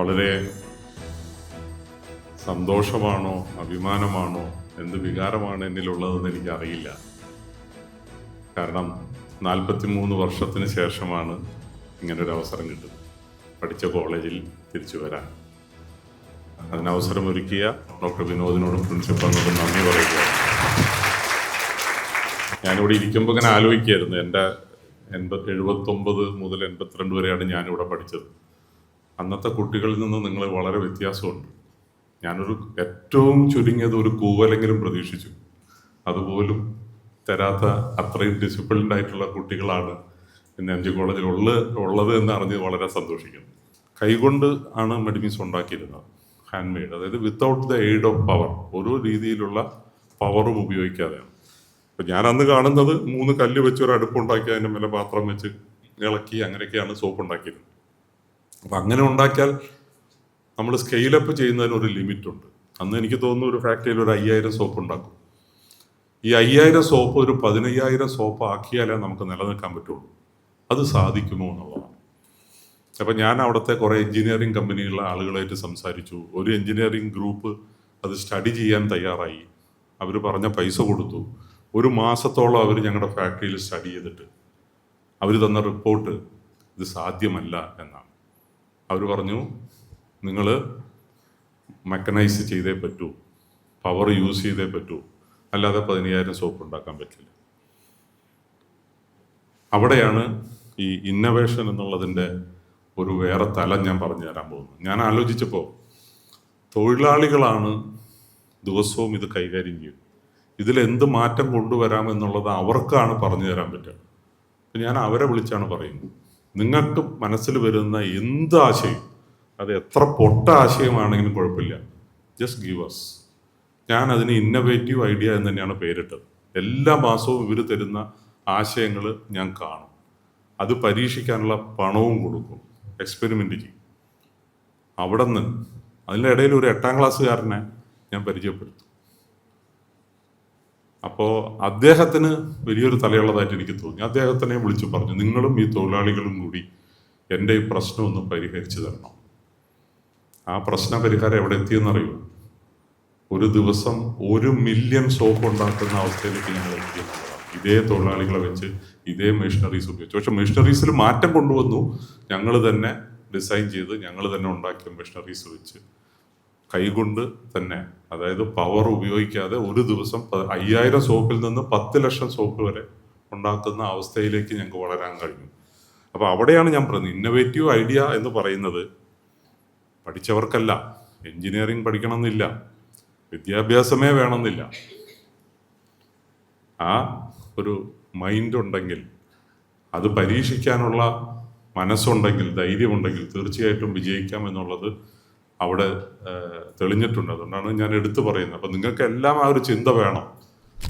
വളരെ സന്തോഷമാണോ അഭിമാനമാണോ എന്ത് വികാരമാണ് എന്നിലുള്ളതെന്ന് എനിക്കറിയില്ല. കാരണം നാൽപ്പത്തി മൂന്ന് വർഷത്തിന് ശേഷമാണ് ഇങ്ങനൊരു അവസരം കിട്ടുന്നത്. പഠിച്ച കോളേജിൽ തിരിച്ചു വരാൻ. അതിനവസരം അവസരമൊരുക്കിയ ഡോക്ടർ വിനോദിനോടും പ്രിൻസിപ്പളിനോടും നന്ദി പറയുക ഞാനിവിടെ ഇരിക്കുമ്പോൾ ഇങ്ങനെ ആലോചിക്കായിരുന്നു എന്റെ എൺപത്തി എഴുപത്തൊമ്പത് മുതൽ എൺപത്തിരണ്ട് വരെയാണ് ഞാനിവിടെ പഠിച്ചത്. അന്നത്തെ കുട്ടികളിൽ നിന്ന് നിങ്ങൾ വളരെ വ്യത്യാസമുണ്ട്. ഞാനൊരു ഏറ്റവും ചുരുങ്ങിയത് ഒരു കൂവലെങ്കിലും പ്രതീക്ഷിച്ചു. അതുപോലും തരാത്ത അത്രയും ഡിസിപ്ലിൻഡ് ആയിട്ടുള്ള കുട്ടികളാണ് ഇന്ന് എം ജി കോളേജിൽ ഉള്ള ഉള്ളത് എന്ന് അറിഞ്ഞ് വളരെ സന്തോഷിക്കുന്നു. കൈകൊണ്ട് ആണ് മെഡിമിസ് ഉണ്ടാക്കിയിരുന്നത് ഹാൻഡ് മെയ്ഡ് അതായത് without the aid of power ഓരോ രീതിയിലുള്ള പവറും ഉപയോഗിക്കാതെയാണ്. അപ്പം ഞാൻ അന്ന് കാണുന്നത് മൂന്ന് കല്ല് വെച്ച് ഒരു അടുപ്പുണ്ടാക്കി അതിന്റെ മേലെ പാത്രം വെച്ച് ഇളക്കി അങ്ങനെയൊക്കെയാണ് സോപ്പ് ഉണ്ടാക്കിയിരുന്നത്. അപ്പം അങ്ങനെ ഉണ്ടാക്കിയാൽ നമ്മൾ സ്കെയിലപ്പ് ചെയ്യുന്നതിന് ഒരു ലിമിറ്റ് ഉണ്ട്. അന്ന് എനിക്ക് തോന്നുന്നു ഒരു ഫാക്ടറിയിൽ ഒരു അയ്യായിരം സോപ്പ് ഉണ്ടാക്കും. ഈ അയ്യായിരം സോപ്പ് ഒരു പതിനയ്യായിരം സോപ്പ് ആക്കിയാലേ നമുക്ക് നിലനിൽക്കാൻ പറ്റുള്ളൂ. അത് സാധിക്കുമോ എന്നുള്ളതാണ്. അപ്പം ഞാൻ അവിടുത്തെ കുറേ എഞ്ചിനീയറിംഗ് കമ്പനികളിലെ ആളുകളായിട്ട് സംസാരിച്ചു. ഒരു എഞ്ചിനീയറിംഗ് ഗ്രൂപ്പ് അത് സ്റ്റഡി ചെയ്യാൻ തയ്യാറായി. അവർ പറഞ്ഞ പൈസ കൊടുത്തു. ഒരു മാസത്തോളം അവർ ഞങ്ങളുടെ ഫാക്ടറിയിൽ സ്റ്റഡി ചെയ്തിട്ട് അവർ തന്ന റിപ്പോർട്ട് ഇത് സാധ്യമല്ല എന്നാണ്. അവർ പറഞ്ഞു നിങ്ങൾ മെക്കനൈസ് ചെയ്തേ പറ്റൂ. പവർ യൂസ് ചെയ്തേ പറ്റൂ. അല്ലാതെ പതിനയ്യായിരം സോപ്പ് ഉണ്ടാക്കാൻ പറ്റില്ല. അവിടെയാണ് ഈ ഇന്നവേഷൻ എന്നുള്ളതിന്റെ ഒരു വേറെ തലം ഞാൻ പറഞ്ഞു തരാൻ പോകുന്നത്. ഞാൻ ആലോചിച്ചപ്പോൾ തൊഴിലാളികളാണ് ദിവസവും ഇത് കൈകാര്യം ചെയ്യുന്നത്. ഇതിലെന്ത് മാറ്റം കൊണ്ടുവരാമെന്നുള്ളത് അവർക്കാണ് പറഞ്ഞു തരാൻ പറ്റുക. ഞാൻ അവരെ വിളിച്ചാണ് പറയുന്നത്. നിങ്ങൾക്ക് മനസ്സിൽ വരുന്ന എന്ത് ആശയം അത് എത്ര പൊട്ട ആശയമാണെങ്കിലും കുഴപ്പമില്ല. ജസ്റ്റ് ഗീവ് അസ് ഞാൻ അതിന് ഇന്നവേറ്റീവ് ഐഡിയ എന്ന് തന്നെയാണ് പേരിട്ടത്. എല്ലാ മാസവും ഇവർ തരുന്ന ആശയങ്ങൾ ഞാൻ കാണും. അത് പരീക്ഷിക്കാനുള്ള പണവും കൊടുക്കും. എക്സ്പെരിമെന്റ് ചെയ്യും. അവിടെ നിന്ന് അതിന്റെ ഇടയിൽ ഒരു എട്ടാം ക്ലാസ്സുകാരനെ ഞാൻ പരിചയപ്പെടുത്തും. അപ്പോൾ അദ്ദേഹത്തിന് വലിയൊരു തലയുള്ളതായിട്ട് എനിക്ക് തോന്നി. അദ്ദേഹത്തിനെ വിളിച്ചു പറഞ്ഞു നിങ്ങളും ഈ തൊഴിലാളികളും കൂടി എന്റെ ഈ പ്രശ്നം ഒന്ന് പരിഹരിച്ചു തരണം. ആ പ്രശ്ന പരിഹാരം എവിടെ എത്തിയെന്നറിയോ? ഒരു ദിവസം ഒരു മില്യൺ സോപ്പ് ഉണ്ടാക്കുന്ന അവസ്ഥയിലേക്ക് ഞങ്ങൾ എത്തിയെന്നുള്ളതാണ് ഇതേ തൊഴിലാളികളെ വെച്ച് ഇതേ മെഷീനറീസ് ഉപയോഗിച്ചു. പക്ഷെ മെഷീനറീസിൽ മാറ്റം കൊണ്ടുവന്നു. ഞങ്ങൾ തന്നെ ഡിസൈൻ ചെയ്ത് ഞങ്ങൾ തന്നെ ഉണ്ടാക്കിയ മെഷീനറീസ് വെച്ച് കൈകൊണ്ട് തന്നെ അതായത് പവർ ഉപയോഗിക്കാതെ ഒരു ദിവസം അയ്യായിരം സോപ്പിൽ നിന്ന് പത്ത് ലക്ഷം സോപ്പ് വരെ ഉണ്ടാക്കുന്ന അവസ്ഥയിലേക്ക് ഞങ്ങൾക്ക് വളരാൻ കഴിഞ്ഞു. അപ്പോൾ അവിടെയാണ് ഞാൻ പറയുന്നത് ഇന്നൊവേറ്റീവ് ഐഡിയ എന്ന് പറയുന്നത് പഠിച്ചവർക്കല്ല എഞ്ചിനീയറിംഗ് പഠിക്കണമെന്നില്ല വിദ്യാഭ്യാസമേ വേണമെന്നില്ല. ആ ഒരു മൈൻഡ് ഉണ്ടെങ്കിൽ അത് പരീക്ഷിക്കാനുള്ള മനസ്സുണ്ടെങ്കിൽ ധൈര്യമുണ്ടെങ്കിൽ തീർച്ചയായിട്ടും വിജയിക്കാം എന്നുള്ളത് അവിടെ തെളിഞ്ഞിട്ടുണ്ട്. അതുകൊണ്ടാണ് ഞാൻ എടുത്തു പറയുന്നത്. അപ്പം നിങ്ങൾക്ക് എല്ലാം ആ ഒരു ചിന്ത വേണം.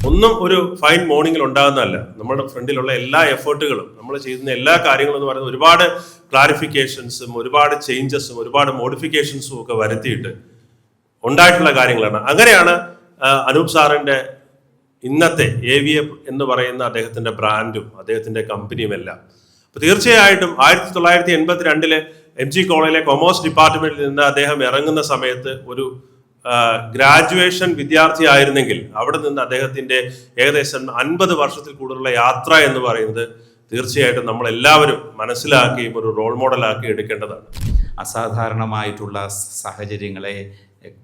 ഒന്നും ഒരു ഫൈൻ മോർണിംഗിൽ ഉണ്ടാകുന്നതല്ല. നമ്മുടെ ഫ്രണ്ടിലുള്ള എല്ലാ എഫേർട്ടുകളും നമ്മൾ ചെയ്യുന്ന എല്ലാ കാര്യങ്ങളും എന്ന് പറയുന്നത് ഒരുപാട് ക്ലാരിഫിക്കേഷൻസും ഒരുപാട് ചേഞ്ചസും ഒരുപാട് മോഡിഫിക്കേഷൻസും ഒക്കെ വരുത്തിയിട്ട് ഉണ്ടായിട്ടുള്ള കാര്യങ്ങളാണ്. അങ്ങനെയാണ് അനൂപ് സാറിന്റെ ഇന്നത്തെ എ വി എഫ് എന്ന് പറയുന്ന അദ്ദേഹത്തിന്റെ ബ്രാൻഡും അദ്ദേഹത്തിന്റെ കമ്പനിയും എല്ലാം. അപ്പൊ തീർച്ചയായിട്ടും ആയിരത്തി തൊള്ളായിരത്തി എൺപത്തി രണ്ടിലെ എം ജി കോളേജിലെ കൊമേഴ്സ് ഡിപ്പാർട്ട്മെന്റിൽ നിന്ന് അദ്ദേഹം ഇറങ്ങുന്ന സമയത്ത് ഒരു ഗ്രാജുവേഷൻ വിദ്യാർത്ഥി ആയിരുന്നെങ്കിൽ അവിടെ നിന്ന് അദ്ദേഹത്തിന്റെ ഏകദേശം അൻപത് വർഷത്തിൽ കൂടുതലുള്ള യാത്ര എന്ന് പറയുന്നത് തീർച്ചയായിട്ടും നമ്മൾ എല്ലാവരും മനസ്സിലാക്കുകയും ഒരു റോൾ മോഡലാക്കി എടുക്കേണ്ടതാണ്. അസാധാരണമായിട്ടുള്ള സാഹചര്യങ്ങളെ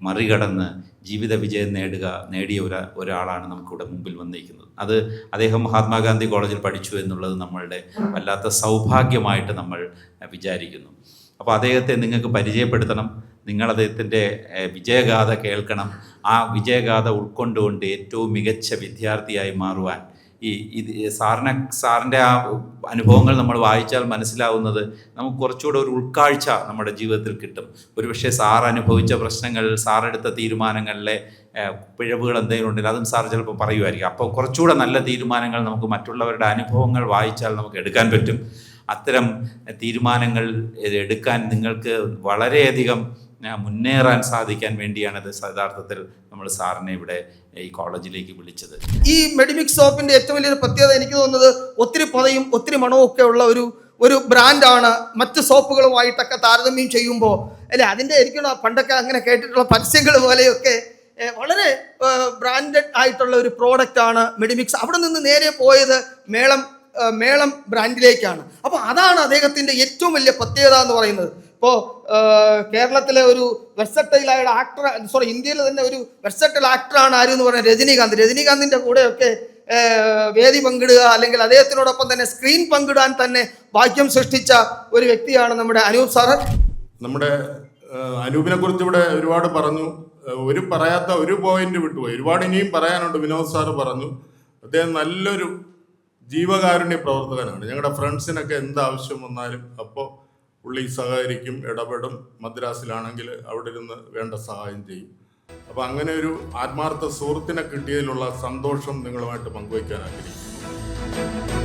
മറികടന്ന് ജീവിത വിജയം നേടുക നേടിയ ഒരു ഒരാളാണ് നമുക്കിവിടെ മുമ്പിൽ വന്നിരിക്കുന്നത്. അത് അദ്ദേഹം മഹാത്മാഗാന്ധി കോളേജിൽ പഠിച്ചു എന്നുള്ളത് നമ്മളുടെ വല്ലാത്ത സൗഭാഗ്യമായിട്ട് നമ്മൾ വിചാരിക്കുന്നു. അപ്പോൾ അദ്ദേഹത്തെ നിങ്ങൾക്ക് പരിചയപ്പെടുത്തണം. നിങ്ങൾ അദ്ദേഹത്തിന്റെ വിജയഗാഥ കേൾക്കണം. ആ വിജയഗാഥ ഉൾക്കൊണ്ടുകൊണ്ട് ഏറ്റവും മികച്ച വിദ്യാർത്ഥിയായി മാറുവാൻ ഈ ഇത് സാറിനെ സാറിന്റെ ആ അനുഭവങ്ങൾ നമ്മൾ വായിച്ചാൽ മനസ്സിലാവുന്നത് നമുക്ക് കുറച്ചുകൂടെ ഒരു ഉൾക്കാഴ്ച നമ്മുടെ ജീവിതത്തിൽ കിട്ടും. ഒരുപക്ഷെ സാർ അനുഭവിച്ച പ്രശ്നങ്ങൾ സാറെടുത്ത തീരുമാനങ്ങളിലെ പിഴവുകൾ എന്തെങ്കിലും ഉണ്ടെങ്കിൽ അതും സാർ ചിലപ്പോൾ പറയുമായിരിക്കും. അപ്പോൾ കുറച്ചുകൂടെ നല്ല തീരുമാനങ്ങൾ നമുക്ക് മറ്റുള്ളവരുടെ അനുഭവങ്ങൾ വായിച്ചാൽ നമുക്ക് എടുക്കാൻ പറ്റും. അത്തരം തീരുമാനങ്ങൾ എടുക്കാൻ നിങ്ങൾക്ക് വളരെയധികം മുന്നേറാൻ സാധിക്കാൻ വേണ്ടിയാണ് ഇത് യഥാർത്ഥത്തിൽ നമ്മൾ സാറിനെ ഇവിടെ ഈ കോളേജിലേക്ക് വിളിച്ചത്. ഈ മെഡിമിക്സ് സോപ്പിന്റെ ഏറ്റവും വലിയൊരു പ്രത്യേകത എനിക്ക് തോന്നുന്നത് ഒത്തിരി പതയും ഒത്തിരി മണവും ഒക്കെ ഉള്ള ഒരു ഒരു ബ്രാൻഡാണ്. മറ്റ് സോപ്പുകളുമായിട്ടൊക്കെ താരതമ്യം ചെയ്യുമ്പോൾ അല്ലെ അതിന്റെ എനിക്കുള്ള പണ്ടൊക്കെ അങ്ങനെ കേട്ടിട്ടുള്ള പരസ്യങ്ങൾ പോലെയൊക്കെ വളരെ ബ്രാൻഡഡ് ആയിട്ടുള്ള ഒരു പ്രോഡക്റ്റ് ആണ് മെഡിമിക്സ്. അവിടെ നിന്ന് നേരെ പോയത് മേളം മേളം ബ്രാൻഡിലേക്കാണ്. അപ്പോൾ അതാണ് അദ്ദേഹത്തിന്റെ ഏറ്റവും വലിയ പ്രത്യേകത എന്ന് പറയുന്നത്. ഇപ്പോൾ കേരളത്തിലെ ഒരു വെർസറ്റൈലായ ആക്ടർ സോറി ഇന്ത്യയിലെ തന്നെ ഒരു വെർസറ്റൈൽ ആക്ടറാണ് ആര് എന്ന് പറയുന്നത് രജനീകാന്ത്. രജനീകാന്തിന്റെ കൂടെയൊക്കെ വേദി പങ്കിടുക അല്ലെങ്കിൽ അദ്ദേഹത്തിനോടൊപ്പം തന്നെ സ്ക്രീൻ പങ്കിടാൻ തന്നെ ഭാഗ്യം സൃഷ്ടിച്ച ഒരു വ്യക്തിയാണ് നമ്മുടെ അനൂപ് സാറ്. നമ്മുടെ അനൂപിനെ കുറിച്ച് ഇവിടെ ഒരുപാട് പറഞ്ഞു. ഒരു പറയാത്ത ഒരു പോയിന്റ് വിട്ടുപോയി. ഒരുപാട് ഇനിയും പറയാനുണ്ട് വിനോദ് സാറ് പറഞ്ഞു. അദ്ദേഹം നല്ലൊരു ജീവകാരുണ്യ പ്രവർത്തകനാണ്. ഞങ്ങളുടെ ഫ്രണ്ട്സിനൊക്കെ എന്ത് ആവശ്യം വന്നാലും അപ്പോൾ പുള്ളി സഹകരിക്കും ഇടപെടും. മദ്രാസിലാണെങ്കിൽ അവിടെ ഇരുന്ന് വേണ്ട സഹായം ചെയ്യും. അപ്പോൾ അങ്ങനെ ഒരു ആത്മാർത്ഥ സുഹൃത്തിനെ കിട്ടിയതിലുള്ള സന്തോഷം നിങ്ങളുമായിട്ട് പങ്കുവയ്ക്കാൻ ആഗ്രഹിക്കുന്നു.